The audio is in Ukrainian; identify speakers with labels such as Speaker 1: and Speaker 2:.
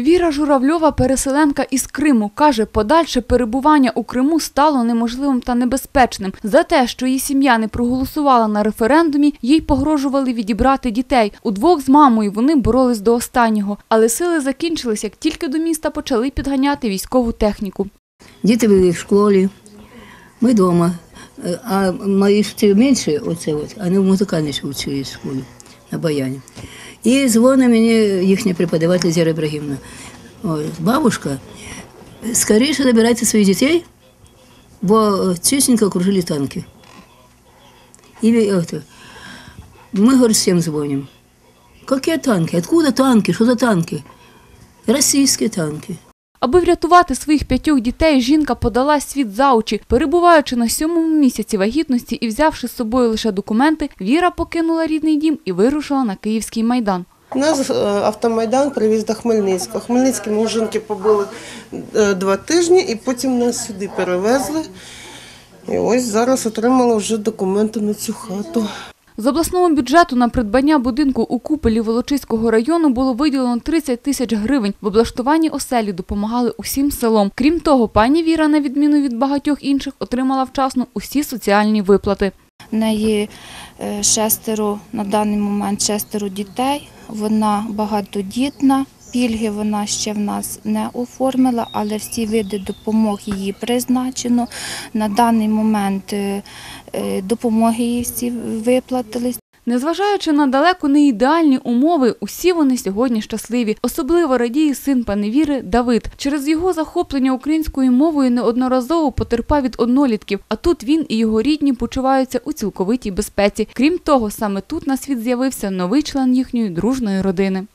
Speaker 1: Віра Журавльова, переселенка із Криму, каже, подальше перебування у Криму стало неможливим та небезпечним. За те, що її сім'я не проголосувала на референдумі, їй погрожували відібрати дітей. Удвох з мамою вони боролись до останнього, але сили закінчились, як тільки до міста почали підганяти військову техніку.
Speaker 2: Діти були в школі, ми вдома. А мої ж менші, оце от, вони в музикальній школі на баяні. І дзвонить мені їхня преподаватель Зіра Ібрагімна. Бабушка, скоріше забирайте своїх дітей, бо чистенько окружили танки. І от, ми, говорит, всем звоним. Какие танки? Откуда танки? Что за танки? Российские танки.
Speaker 1: Аби врятувати своїх п'ятьох дітей, жінка подала світ за очі. Перебуваючи на сьомому місяці вагітності і взявши з собою лише документи, Віра покинула рідний дім і вирушила на Київський майдан.
Speaker 3: Нас е, автомайдан привіз до Хмельницького. В Хмельницькому жінки побули е, два тижні і потім нас сюди перевезли. І ось зараз отримала вже документи на цю хату.
Speaker 1: З обласного бюджету на придбання будинку у куполі Волочиського району було виділено 30 тисяч гривень. В облаштуванні оселі допомагали усім селом. Крім того, пані Віра, на відміну від багатьох інших, отримала вчасно усі соціальні виплати.
Speaker 4: В неї е, шестеро на даний момент шестеро дітей. Вона багатодітна. Пільги вона ще в нас не оформила, але всі види допомог її призначено. На даний момент е, е, допомоги їй всі виплатились.
Speaker 1: Незважаючи на далеко не ідеальні умови, усі вони сьогодні щасливі. Особливо радіє син пани Віри Давид. Через його захоплення українською мовою неодноразово потерпав від однолітків, а тут він і його рідні почуваються у цілковитій безпеці. Крім того, саме тут на світ з'явився новий член їхньої дружної родини.